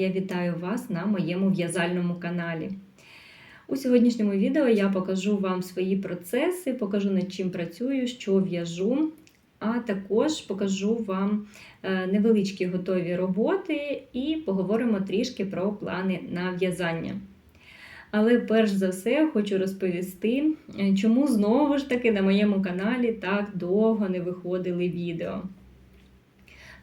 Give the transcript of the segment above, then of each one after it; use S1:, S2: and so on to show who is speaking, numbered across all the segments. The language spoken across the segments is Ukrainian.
S1: я вітаю вас на моєму в'язальному каналі. У сьогоднішньому відео я покажу вам свої процеси, покажу над чим працюю, що в'яжу, а також покажу вам е, невеличкі готові роботи і поговоримо трішки про плани на в'язання. Але перш за все хочу розповісти, е, чому знову ж таки на моєму каналі так довго не виходили відео.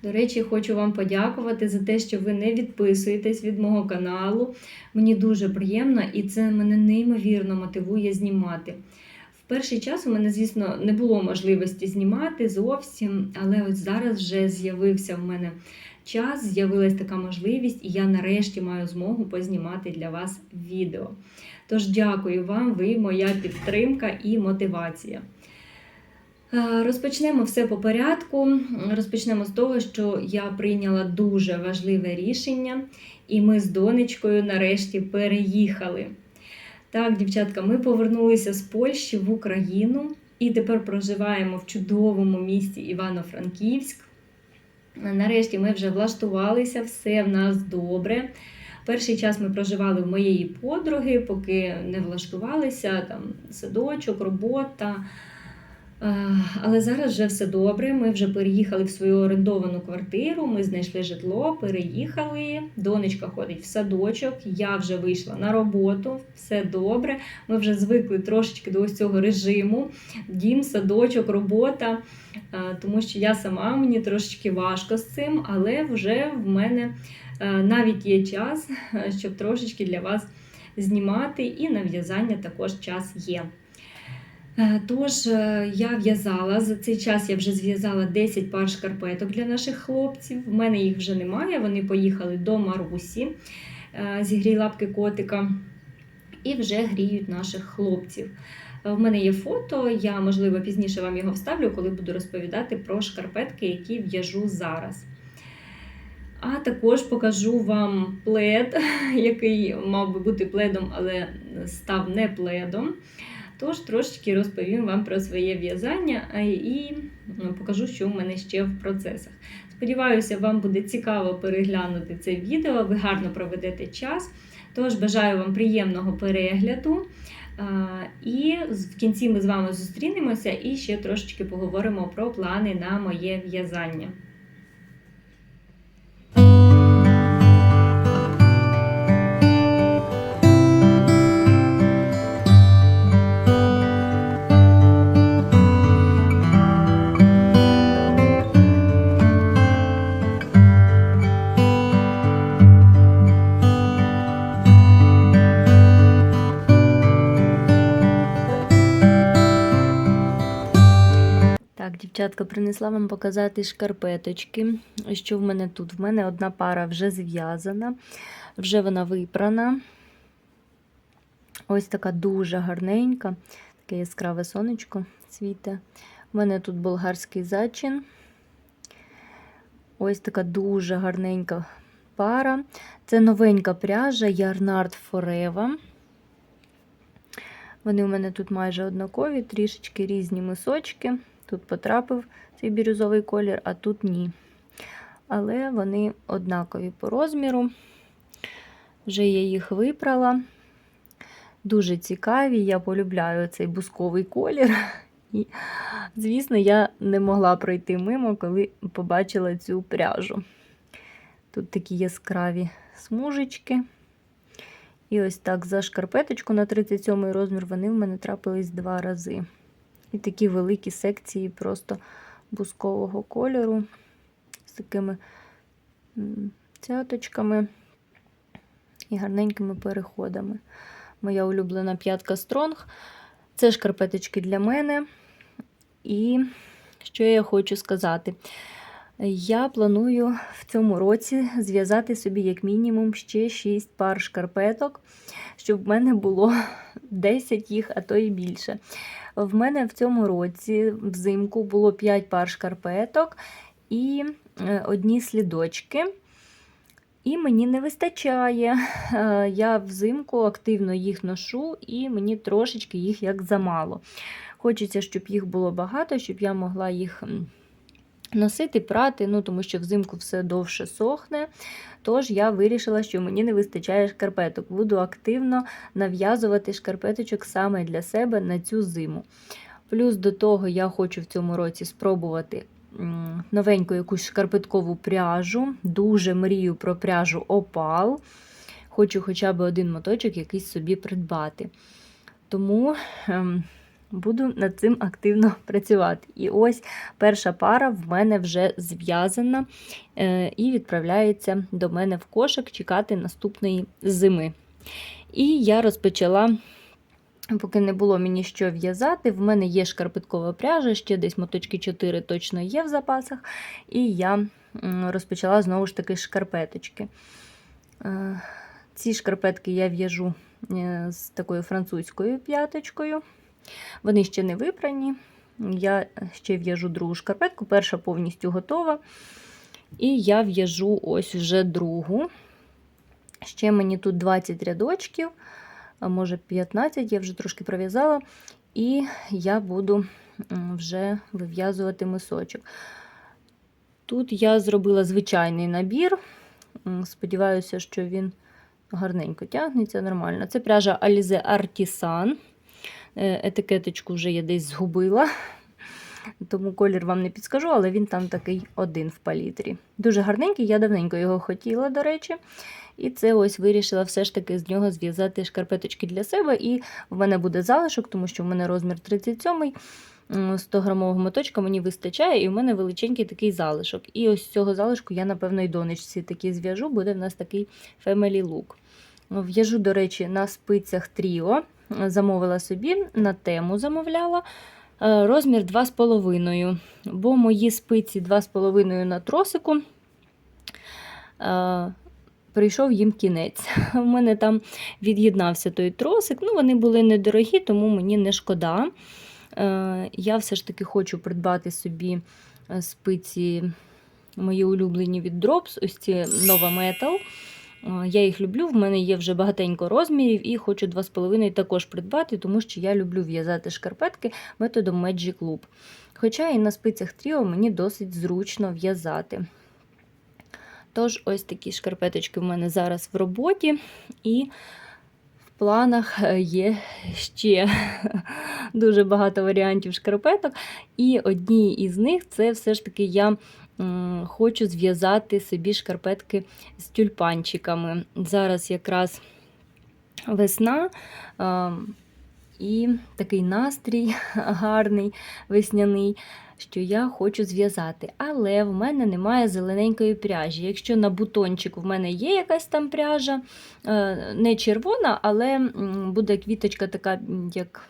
S1: До речі, хочу вам подякувати за те, що ви не відписуєтесь від мого каналу. Мені дуже приємно і це мене неймовірно мотивує знімати. В перший час у мене, звісно, не було можливості знімати зовсім, але ось зараз вже з'явився в мене час, з'явилась така можливість, і я нарешті маю змогу познімати для вас відео. Тож дякую вам, ви моя підтримка і мотивація. Е, Розпочнемо все по порядку. Розпочнемо з того, що я прийняла дуже важливе рішення, і ми з донечкою нарешті переїхали. Так, дівчатка, ми повернулися з Польщі в Україну і тепер проживаємо в чудовому місті Івано-Франківськ. Нарешті ми вже влаштувалися, все в нас добре. Перший час ми проживали в моєї подруги, поки не влаштувалися, там садочок, робота. Але зараз вже все добре. Ми вже переїхали в свою орендовану квартиру. Ми знайшли житло, переїхали. Донечка ходить в садочок. Я вже вийшла на роботу, все добре. Ми вже звикли трошечки до ось цього режиму: дім, садочок, робота. Тому що я сама мені трошечки важко з цим, але вже в мене навіть є час, щоб трошечки для вас знімати, і на в'язання також час є. Тож, е, я в'язала за цей час я вже зв'язала 10 пар шкарпеток для наших хлопців. В мене їх вже немає, вони поїхали до Марусі, е, зігрій лапки котика, і вже гріють наших хлопців. Е, в мене є фото, я, можливо, пізніше вам його вставлю, коли буду розповідати про шкарпетки, які в'яжу зараз. А також покажу вам плед, який мав би бути пледом, але став не пледом. Тож трошечки розповім вам про своє в'язання і ну, покажу, що в мене ще в процесах. Сподіваюся, вам буде цікаво переглянути це відео, ви гарно проведете час. Тож бажаю вам приємного перегляду. І в кінці ми з вами зустрінемося і ще трошечки поговоримо про плани на моє в'язання. Дівчатка, принесла вам показати шкарпеточки. Що в мене тут? В мене одна пара вже зв'язана, вже вона випрана. Ось така дуже гарненька, таке яскраве сонечко світе. У мене тут болгарський зачин. Ось така дуже гарненька пара. Це новенька пряжа Yarnard Forever. Вони у мене тут майже однакові, трішечки різні мисочки. Тут потрапив цей бірюзовий колір, а тут ні. Але вони однакові по розміру. Вже я їх випрала. Дуже цікаві, я полюбляю цей бусковий колір. І, звісно, я не могла пройти мимо, коли побачила цю пряжу. Тут такі яскраві смужечки. І ось так за шкарпеточку на 37 розмір вони в мене трапились два рази. І такі великі секції просто бускового кольору з такими цяточками і гарненькими переходами. Моя улюблена п'ятка Стронг. Це шкарпеточки для мене. І що я хочу сказати? Я планую в цьому році зв'язати собі, як мінімум, ще 6 пар шкарпеток, щоб в мене було 10 їх, а то і більше. В мене в цьому році взимку було 5 пар шкарпеток і одні слідочки. І мені не вистачає. Я взимку активно їх ношу, і мені трошечки їх як замало. Хочеться, щоб їх було багато, щоб я могла їх носити, прати, ну, тому що взимку все довше сохне. Тож я вирішила, що мені не вистачає шкарпеток. Буду активно нав'язувати шкарпеточок саме для себе на цю зиму. Плюс до того я хочу в цьому році спробувати новеньку якусь шкарпеткову пряжу. Дуже мрію про пряжу Опал. Хочу хоча б один моточок якийсь собі придбати. Тому ем, буду над цим активно працювати. І ось перша пара в мене вже зв'язана е, і відправляється до мене в кошик чекати наступної зими. І я розпочала. Поки не було мені що в'язати, в мене є шкарпеткова пряжа, ще десь моточки 4 точно є в запасах. І я розпочала знову ж таки шкарпеточки. Е, ці шкарпетки я в'яжу е, з такою французькою п'яточкою. Вони ще не випрані. Я ще в'яжу другу шкарпетку, перша повністю готова. І я в'яжу ось вже другу. Ще мені тут 20 рядочків, а може 15, я вже трошки пров'язала, і я буду вже вив'язувати мисочок. Тут я зробила звичайний набір. Сподіваюся, що він гарненько тягнеться, нормально. Це пряжа Alize Artisan. Е, етикеточку вже я десь згубила, тому колір вам не підскажу, але він там такий один в палітрі. Дуже гарненький, я давненько його хотіла, до речі. І це ось вирішила все ж таки з нього зв'язати шкарпеточки для себе. І в мене буде залишок, тому що в мене розмір 37 100-грамового моточка мені вистачає, і в мене величенький такий залишок. І ось з цього залишку я, напевно, і донечці такі зв'яжу, буде в нас такий family look. В'яжу, до речі, на спицях Тріо замовила собі, на тему замовляла. Е, розмір 2,5, бо мої спиці 2,5 на тросику. Е, прийшов їм кінець. У мене там від'єднався той тросик. Ну, Вони були недорогі, тому мені не шкода. Е, я все ж таки хочу придбати собі спиці мої улюблені від Drops, ось ці Nova Metal. Я їх люблю, в мене є вже багатенько розмірів і хочу 2,5 також придбати, тому що я люблю в'язати шкарпетки методом Magic Loop. Хоча і на спицях Тріо мені досить зручно в'язати. Тож, ось такі шкарпеточки в мене зараз в роботі, і в планах е, є ще дуже багато варіантів шкарпеток. І одні із них це все ж таки я хочу зв'язати собі шкарпетки з тюльпанчиками. Зараз якраз весна і такий настрій гарний, весняний. Що я хочу зв'язати, але в мене немає зелененької пряжі. Якщо на бутончик в мене є якась там пряжа, е, не червона, але буде квіточка така, як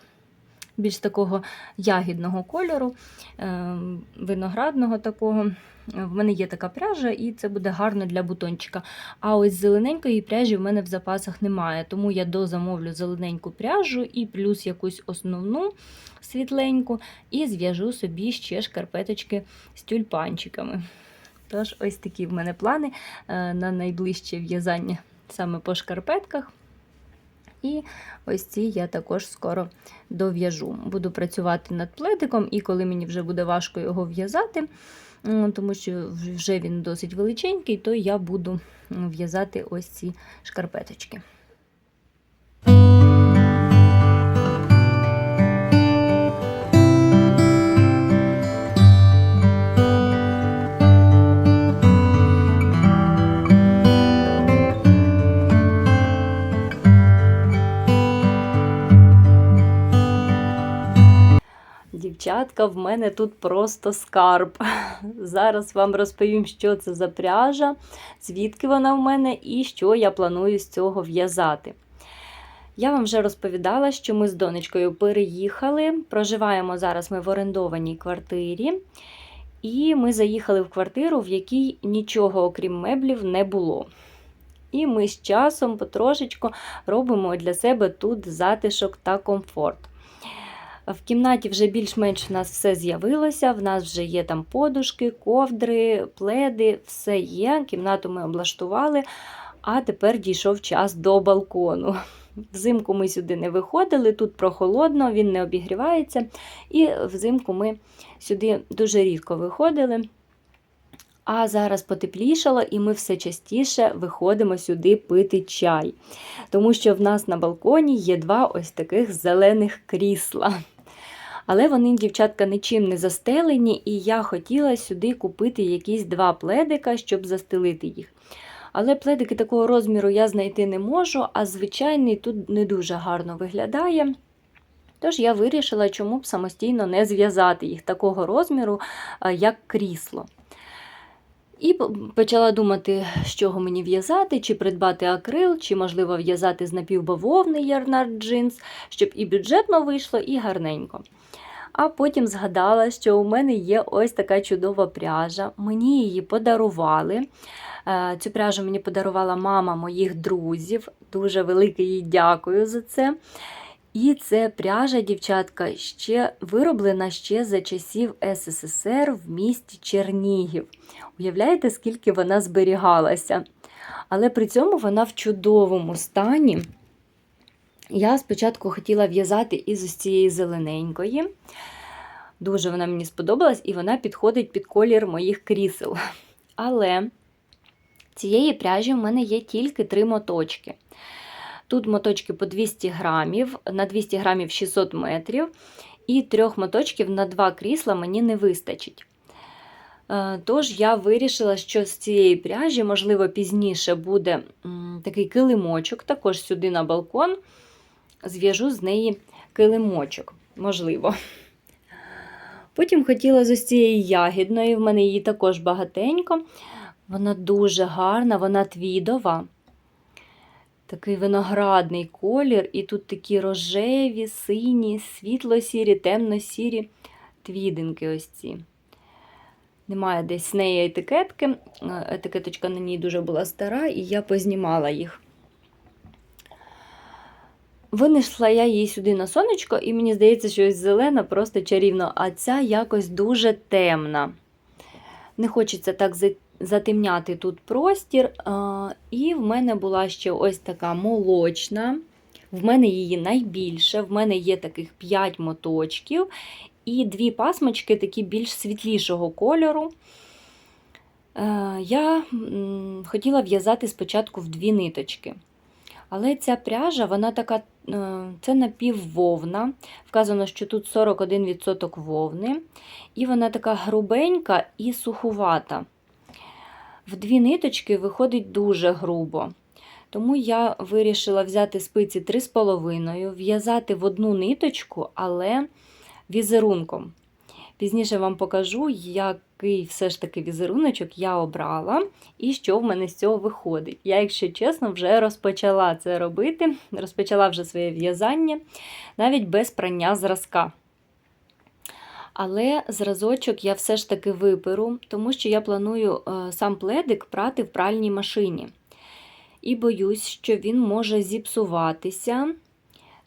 S1: більш такого ягідного кольору, е, виноградного такого. В мене є така пряжа, і це буде гарно для бутончика. А ось зелененької пряжі в мене в запасах немає, тому я дозамовлю зелененьку пряжу і плюс якусь основну світленьку, і зв'яжу собі ще шкарпеточки з тюльпанчиками. Тож, ось такі в мене плани е, на найближче в'язання саме по шкарпетках. І ось ці я також скоро дов'яжу. Буду працювати над пледиком, і коли мені вже буде важко його в'язати, тому що вже він досить величенький, то я буду в'язати ось ці шкарпеточки. Дівчатка, в мене тут просто скарб. Зараз вам розповім, що це за пряжа, звідки вона в мене і що я планую з цього в'язати. Я вам вже розповідала, що ми з донечкою переїхали. Проживаємо зараз ми в орендованій квартирі. І ми заїхали в квартиру, в якій нічого, окрім меблів, не було. І ми з часом потрошечку робимо для себе тут затишок та комфорт. В кімнаті вже більш-менш в нас все з'явилося. В нас вже є там подушки, ковдри, пледи, все є. Кімнату ми облаштували, а тепер дійшов час до балкону. Взимку ми сюди не виходили, тут прохолодно, він не обігрівається. І взимку ми сюди дуже рідко виходили. А зараз потеплішало, і ми все частіше виходимо сюди пити чай. Тому що в нас на балконі є два ось таких зелених крісла. Але вони, дівчатка, нічим не застелені, і я хотіла сюди купити якісь два пледика, щоб застелити їх. Але пледики такого розміру я знайти не можу, а звичайний тут не дуже гарно виглядає. Тож я вирішила, чому б самостійно не зв'язати їх такого розміру, як крісло. І почала думати, з чого мені в'язати, чи придбати акрил, чи, можливо, в'язати з напівбавовни ярнард джинс, щоб і бюджетно вийшло, і гарненько. А потім згадала, що у мене є ось така чудова пряжа. Мені її подарували. Е, цю пряжу мені подарувала мама моїх друзів. Дуже велике їй дякую за це. І це пряжа, дівчатка, ще вироблена ще за часів СССР в місті Чернігів. Уявляєте, скільки вона зберігалася? Але при цьому вона в чудовому стані. Я спочатку хотіла в'язати із ось цієї зелененької. Дуже вона мені сподобалась, і вона підходить під колір моїх крісел. Але цієї пряжі в мене є тільки три моточки. Тут моточки по 200 грамів, на 200 грамів 600 метрів, і трьох моточків на два крісла мені не вистачить. Е, тож я вирішила, що з цієї пряжі, можливо, пізніше буде такий килимочок, також сюди на балкон, зв'яжу з неї килимочок, можливо. Потім хотіла з ось цієї ягідної, в мене її також багатенько. Вона дуже гарна, вона твідова. Такий виноградний колір, і тут такі рожеві, сині, світло-сірі, темно-сірі твідинки ось ці. Немає десь з неї етикетки. Е, етикеточка на ній дуже була стара, і я познімала їх. Винесла я її сюди на сонечко, і мені здається, що зелена просто чарівно, а ця якось дуже темна. Не хочеться так затемняти тут простір. І в мене була ще ось така молочна. В мене її найбільше, в мене є таких 5 моточків, і дві пасмочки такі більш світлішого кольору. Е, я хотіла в'язати спочатку в дві ниточки. Але ця пряжа, вона така, це напіввовна. Вказано, що тут 41% вовни, і вона така грубенька і сухувата. В дві ниточки виходить дуже грубо. Тому я вирішила взяти спиці 3,5, в'язати в одну ниточку, але візерунком. Пізніше вам покажу, який все ж таки візеруночок я обрала і що в мене з цього виходить. Я, якщо чесно, вже розпочала це робити, розпочала вже своє в'язання навіть без прання зразка. Але зразочок я все ж таки виперу, тому що я планую е, сам пледик прати в пральній машині. І боюсь, що він може зіпсуватися,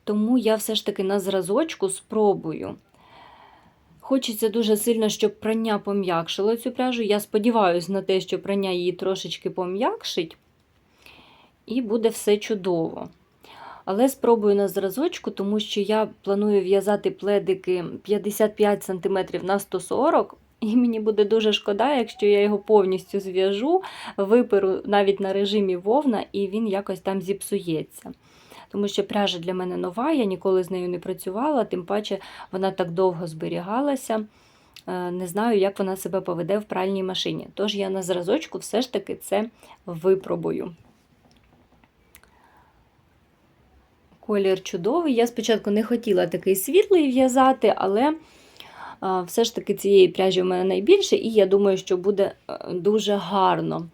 S1: тому я все ж таки на зразочку спробую. Хочеться дуже сильно, щоб прання пом'якшило цю пряжу. Я сподіваюся на те, що прання її трошечки пом'якшить, і буде все чудово. Але спробую на зразочку, тому що я планую в'язати пледики 55 см на 140 і мені буде дуже шкода, якщо я його повністю зв'яжу, виперу навіть на режимі вовна, і він якось там зіпсується. Тому що пряжа для мене нова, я ніколи з нею не працювала, тим паче вона так довго зберігалася. Е, не знаю, як вона себе поведе в пральній машині. Тож я на зразочку все ж таки це випробую. Колір чудовий. Я спочатку не хотіла такий світлий в'язати, але все ж таки цієї пряжі в мене найбільше, і я думаю, що буде е, дуже гарно.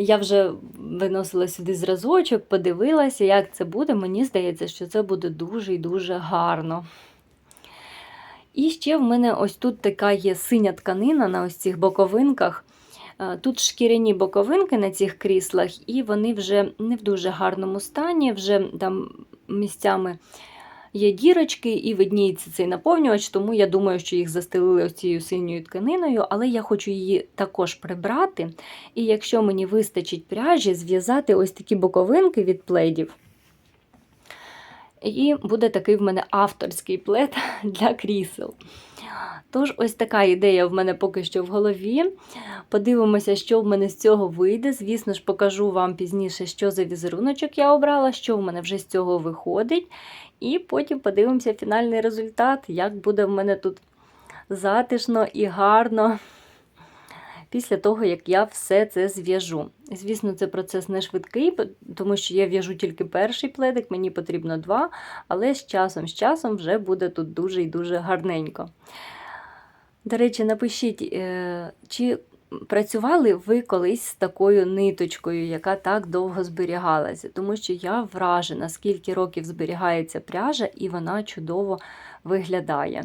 S1: Я вже виносила сюди зразочок, подивилася, як це буде. Мені здається, що це буде дуже і дуже гарно. І ще в мене ось тут така є синя тканина на ось цих боковинках. Е, тут шкіряні боковинки на цих кріслах, і вони вже не в дуже гарному стані, вже там місцями є дірочки і видніється цей наповнювач, тому я думаю, що їх застелили цією синьою тканиною, але я хочу її також прибрати. І якщо мені вистачить пряжі, зв'язати ось такі боковинки від пледів. І буде такий в мене авторський плед для крісел. Тож, ось така ідея в мене поки що в голові. Подивимося, що в мене з цього вийде. Звісно ж, покажу вам пізніше, що за візеруночок я обрала, що в мене вже з цього виходить. І потім подивимося фінальний результат, як буде в мене тут затишно і гарно після того, як я все це зв'яжу. Звісно, це процес не швидкий, тому що я в'яжу тільки перший пледик, мені потрібно два, але з часом, з часом вже буде тут дуже і дуже гарненько. До речі, напишіть, е, чи працювали ви колись з такою ниточкою, яка так довго зберігалася, тому що я вражена, скільки років зберігається пряжа, і вона чудово виглядає.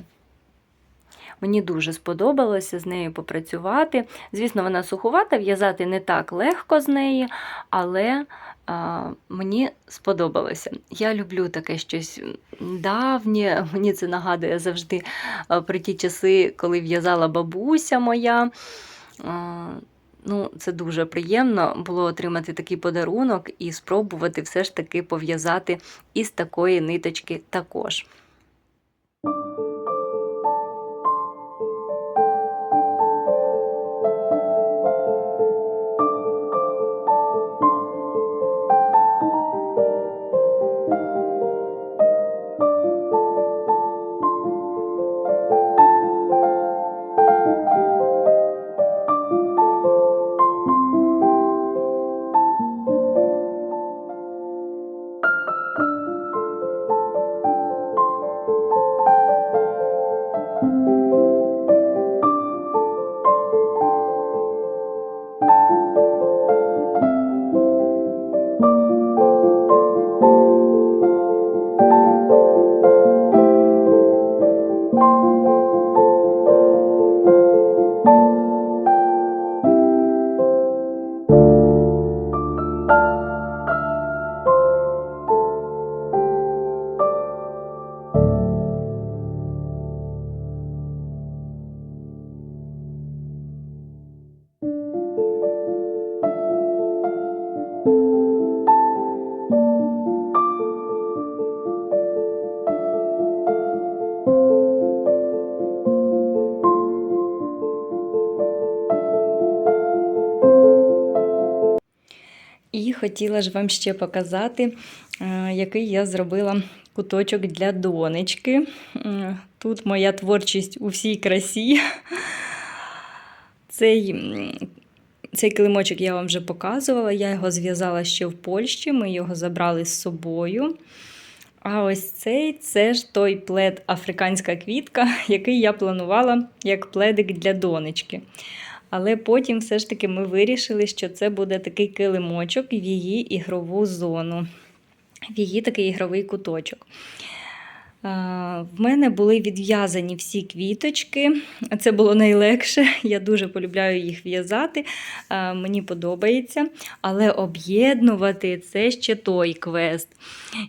S1: Мені дуже сподобалося з нею попрацювати. Звісно, вона суховата, в'язати не так легко з неї, але а, мені сподобалося. Я люблю таке щось давнє, мені це нагадує завжди про ті часи, коли в'язала бабуся моя. Ну, Це дуже приємно було отримати такий подарунок і спробувати все ж таки пов'язати із такої ниточки також. Хотіла ж вам ще показати, е, який я зробила куточок для донечки. Тут моя творчість у всій красі. Цей цей килимочок я вам вже показувала, я його зв'язала ще в Польщі, ми його забрали з собою. А ось цей це ж той плед африканська квітка, який я планувала як пледик для донечки. Але потім все ж таки ми вирішили, що це буде такий килимочок в її ігрову зону, в її такий ігровий куточок. В мене були відв'язані всі квіточки. Це було найлегше. Я дуже полюбляю їх в'язати, мені подобається. Але об'єднувати це ще той квест.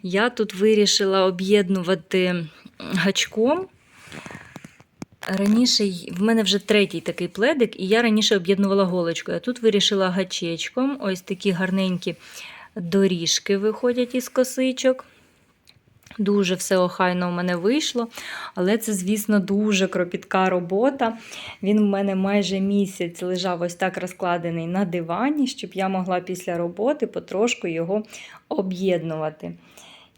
S1: Я тут вирішила об'єднувати гачком. Раніше в мене вже третій такий пледик, і я раніше об'єднувала голочкою. А тут вирішила гачечком. Ось такі гарненькі доріжки виходять із косичок. Дуже все охайно у мене вийшло, але це, звісно, дуже кропітка робота. Він в мене майже місяць лежав ось так розкладений на дивані, щоб я могла після роботи потрошку його об'єднувати.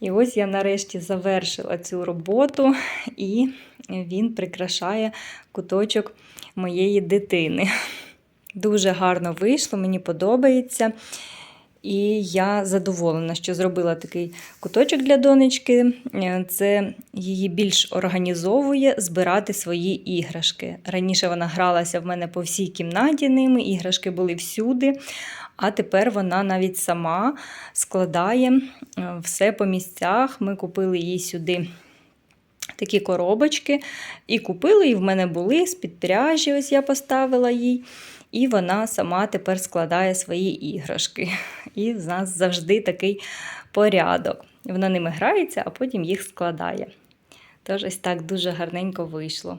S1: І ось я нарешті завершила цю роботу, і він прикрашає куточок моєї дитини. Дуже гарно вийшло, мені подобається. І я задоволена, що зробила такий куточок для донечки. Це її більш організовує збирати свої іграшки. Раніше вона гралася в мене по всій кімнаті ними, іграшки були всюди. А тепер вона навіть сама складає все по місцях. Ми купили їй сюди такі коробочки. І купили, і в мене були з-під пряжі, ось я поставила їй. І вона сама тепер складає свої іграшки. І в нас завжди такий порядок. Вона ними грається, а потім їх складає. Тож ось так дуже гарненько вийшло.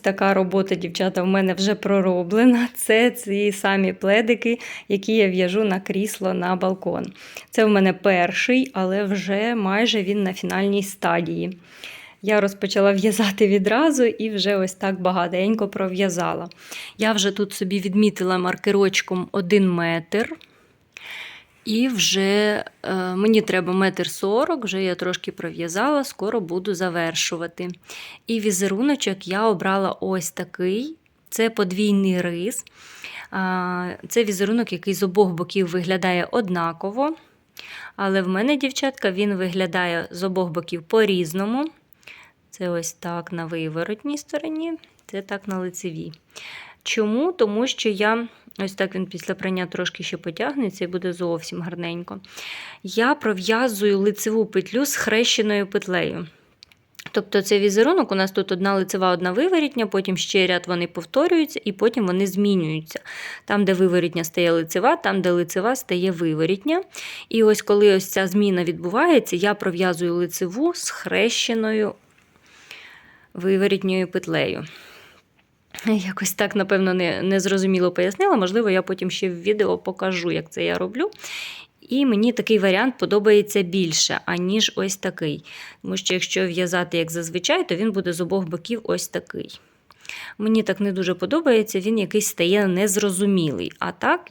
S1: Така робота, дівчата, в мене вже пророблена. Це ці самі пледики, які я в'яжу на крісло на балкон. Це в мене перший, але вже майже він на фінальній стадії. Я розпочала в'язати відразу і вже ось так багатенько пров'язала. Я вже тут собі відмітила маркерочком 1 метр. І вже е, мені треба метр сорок, вже я трошки пров'язала, скоро буду завершувати. І візеруночок я обрала ось такий: це подвійний рис. А, Це візерунок, який з обох боків виглядає однаково. Але в мене, дівчатка, він виглядає з обох боків по-різному. Це ось так на виворотній стороні, це так на лицевій. Чому? Тому що я ось так він після прання трошки ще потягнеться і буде зовсім гарненько. Я пров'язую лицеву петлю з хрещеною петлею. Тобто цей візерунок у нас тут одна лицева, одна виворітня, потім ще ряд вони повторюються, і потім вони змінюються. Там, де виворітня стає лицева, там, де лицева стає виворітня. І ось коли ось ця зміна відбувається, я пров'язую лицеву з хрещеною виворітньою петлею. Якось так, напевно, не, не зрозуміло пояснила. Можливо, я потім ще в відео покажу, як це я роблю. І мені такий варіант подобається більше, аніж ось такий. Тому що, якщо в'язати, як зазвичай, то він буде з обох боків ось такий. Мені так не дуже подобається, він якийсь стає незрозумілий. А так,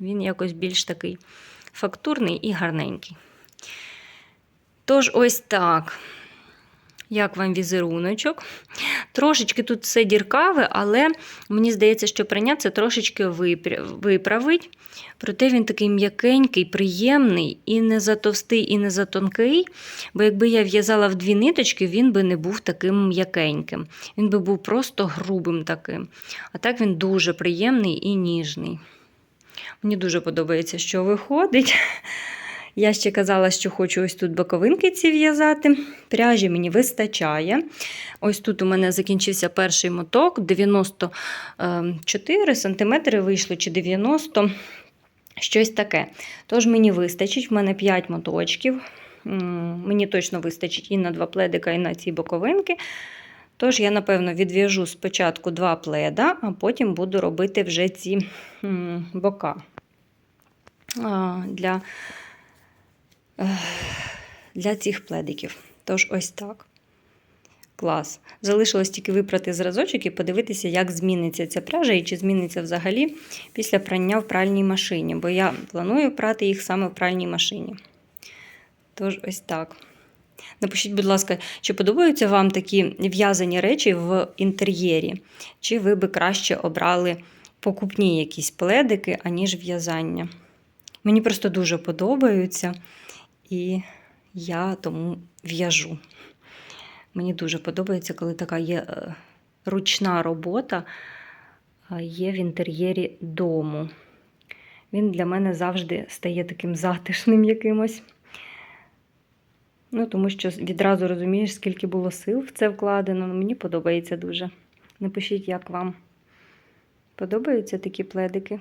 S1: він якось більш такий фактурний і гарненький. Тож, ось так як вам візеруночок. Трошечки тут все діркаве, але мені здається, що прання це трошечки виправить. Проте він такий м'якенький, приємний, і не за товстий, і не за тонкий. Бо якби я в'язала в дві ниточки, він би не був таким м'якеньким. Він би був просто грубим таким. А так він дуже приємний і ніжний. Мені дуже подобається, що виходить. Я ще казала, що хочу ось тут боковинки ці в'язати. Пряжі мені вистачає. Ось тут у мене закінчився перший моток, 94 см вийшло чи 90 щось таке. Тож мені вистачить, в мене 5 моточків. Мені точно вистачить і на два пледика, і на ці боковинки. Тож, я, напевно, відв'яжу спочатку два пледа, а потім буду робити вже ці бока. Для для цих пледиків. Тож, ось так. Клас. Залишилось тільки випрати зразочок і подивитися, як зміниться ця пряжа і чи зміниться взагалі після прання в пральній машині, бо я планую прати їх саме в пральній машині. Тож, ось так. Напишіть, будь ласка, чи подобаються вам такі в'язані речі в інтер'єрі? Чи ви би краще обрали покупні якісь пледики, аніж в'язання? Мені просто дуже подобаються і я тому в'яжу. Мені дуже подобається, коли така є е, ручна робота є в інтер'єрі дому. Він для мене завжди стає таким затишним якимось. Ну, Тому що відразу розумієш, скільки було сил в це вкладено. Мені подобається дуже. Напишіть, як вам подобаються такі пледики.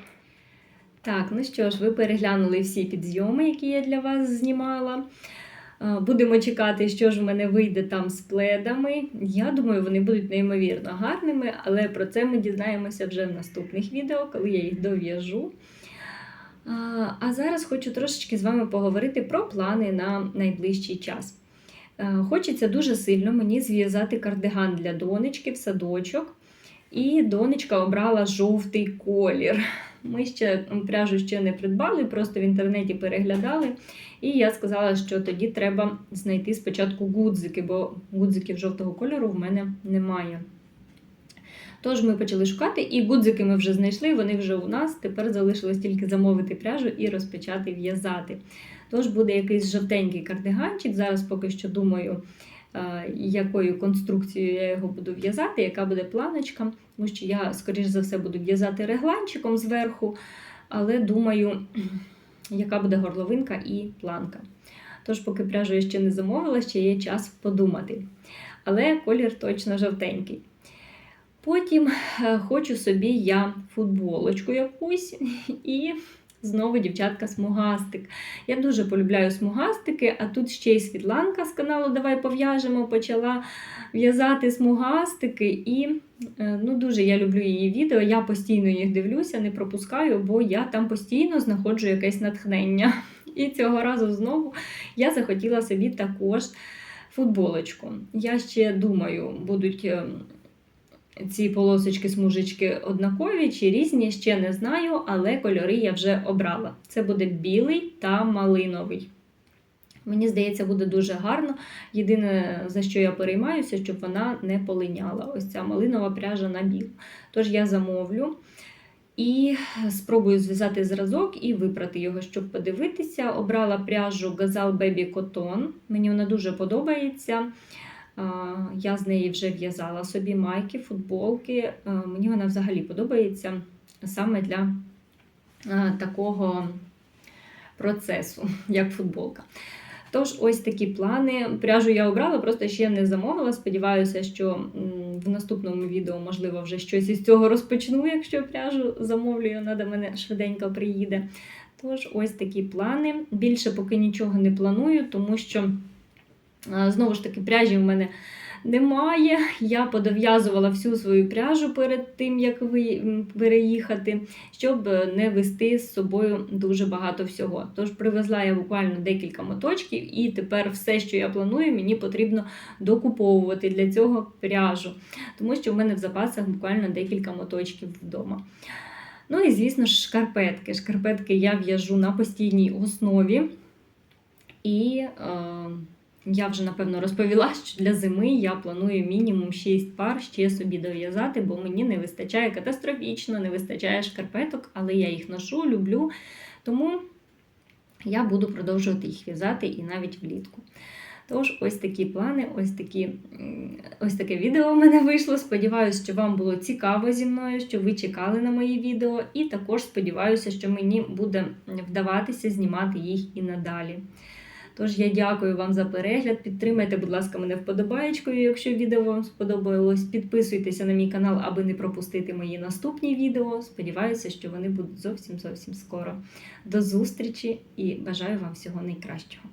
S1: Так, ну що ж, ви переглянули всі підйоми, які я для вас знімала. Будемо чекати, що ж в мене вийде там з пледами. Я думаю, вони будуть неймовірно гарними, але про це ми дізнаємося вже в наступних відео, коли я їх дов'яжу. А зараз хочу трошечки з вами поговорити про плани на найближчий час. Хочеться дуже сильно мені зв'язати кардиган для донечки в садочок. І донечка обрала жовтий колір. Ми ще пряжу ще не придбали, просто в інтернеті переглядали. І я сказала, що тоді треба знайти спочатку гудзики, бо гудзиків жовтого кольору в мене немає. Тож ми почали шукати, і гудзики ми вже знайшли, вони вже у нас. Тепер залишилось тільки замовити пряжу і розпочати в'язати. Тож буде якийсь жовтенький кардиганчик. Зараз поки що думаю, якою конструкцією я його буду в'язати, яка буде планочка. Тому що я, скоріш за все, буду в'язати регланчиком зверху, але думаю, яка буде горловинка і планка. Тож, поки пряжу я ще не замовила, ще є час подумати. Але колір точно жовтенький. Потім е, хочу собі я футболочку якусь і Знову дівчатка смугастик. Я дуже полюбляю смугастики, а тут ще й Світланка з каналу Давай пов'яжемо почала в'язати смугастики. І е, ну, дуже я люблю її відео. Я постійно їх дивлюся, не пропускаю, бо я там постійно знаходжу якесь натхнення. І цього разу знову я захотіла собі також футболочку. Я ще думаю, будуть. Ці полосочки, смужечки однакові чи різні, ще не знаю, але кольори я вже обрала. Це буде білий та малиновий. Мені здається, буде дуже гарно. Єдине, за що я переймаюся, щоб вона не полиняла. Ось ця малинова пряжа на білу. Тож я замовлю і спробую зв'язати зразок і випрати його, щоб подивитися. Обрала пряжу Gazal Baby Cotton. Мені вона дуже подобається. Я з неї вже в'язала собі майки, футболки. Мені вона взагалі подобається саме для такого процесу, як футболка. Тож, ось такі плани. Пряжу я обрала, просто ще не замовила. Сподіваюся, що в наступному відео, можливо, вже щось із цього розпочну, якщо пряжу замовлю, вона до мене швиденько приїде. Тож, ось такі плани. Більше поки нічого не планую, тому що. Знову ж таки, пряжі в мене немає. Я подов'язувала всю свою пряжу перед тим, як переїхати, щоб е, не вести з собою дуже багато всього. Тож привезла я буквально декілька моточків, і тепер все, що я планую, мені потрібно докуповувати для цього пряжу, тому що в мене в запасах буквально декілька моточків вдома. Ну і, звісно ж, шкарпетки. Шкарпетки я в'яжу на постійній основі. І е, я вже напевно розповіла, що для зими я планую мінімум 6 пар ще собі дов'язати, бо мені не вистачає катастрофічно, не вистачає шкарпеток, але я їх ношу, люблю. Тому я буду продовжувати їх в'язати і навіть влітку. Тож, ось такі плани, ось, такі, ось таке відео у мене вийшло. Сподіваюся, що вам було цікаво зі мною, що ви чекали на мої відео, і також сподіваюся, що мені буде вдаватися знімати їх і надалі. Тож я дякую вам за перегляд. Підтримайте, будь ласка, мене вподобаєчкою, якщо відео вам сподобалось. Підписуйтеся на мій канал, аби не пропустити мої наступні відео. Сподіваюся, що вони будуть зовсім зовсім скоро. До зустрічі і бажаю вам всього найкращого.